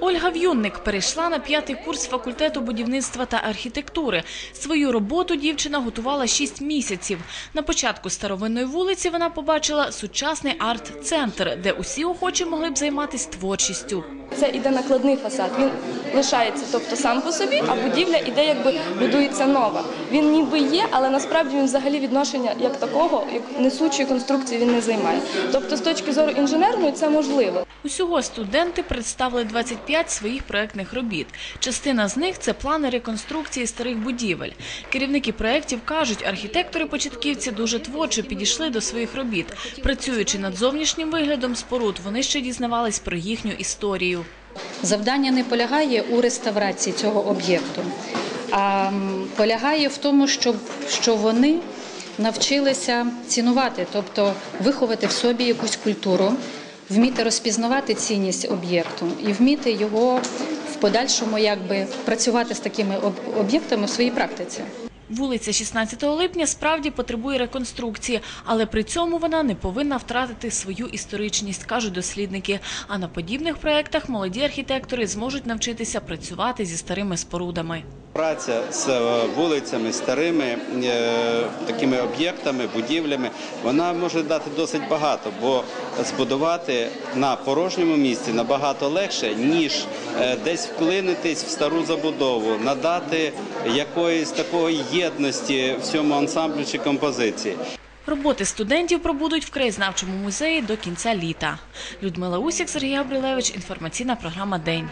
Ольга В'юнник перейшла на п'ятий курс факультету будівництва та архітектури. Свою роботу дівчина готувала шість місяців. На початку старовинної вулиці вона побачила сучасний арт-центр, де усі охочі могли б займатися творчістю. Це іде накладний фасад. Він лишається, тобто сам по собі, а будівля іде, якби будується нова. Він ніби є, але насправді він взагалі відношення як такого, як несучої конструкції він не займає. Тобто, з точки зору інженерної, це можливо. Усього студенти представили 25 своїх проектних робіт. Частина з них це плани реконструкції старих будівель. Керівники проєктів кажуть, архітектори-початківці дуже творчо підійшли до своїх робіт. Працюючи над зовнішнім виглядом споруд, вони ще дізнавались про їхню історію. Завдання не полягає у реставрації цього об'єкту, а полягає в тому, щоб що вони навчилися цінувати, тобто виховати в собі якусь культуру, вміти розпізнавати цінність об'єкту і вміти його в подальшому якби працювати з такими об'єктами в своїй практиці. Вулиця 16 липня справді потребує реконструкції, але при цьому вона не повинна втратити свою історичність, кажуть дослідники. А на подібних проєктах молоді архітектори зможуть навчитися працювати зі старими спорудами. Праця з е, вулицями старими е, такими об'єктами, будівлями, вона може дати досить багато, бо збудувати на порожньому місці набагато легше, ніж е, десь вклинитись в стару забудову, надати якоїсь такої єдності всьому ансамблю чи композиції. Роботи студентів пробудуть в краєзнавчому музеї до кінця літа. Людмила Усік, Сергій Габрилевич, інформаційна програма День.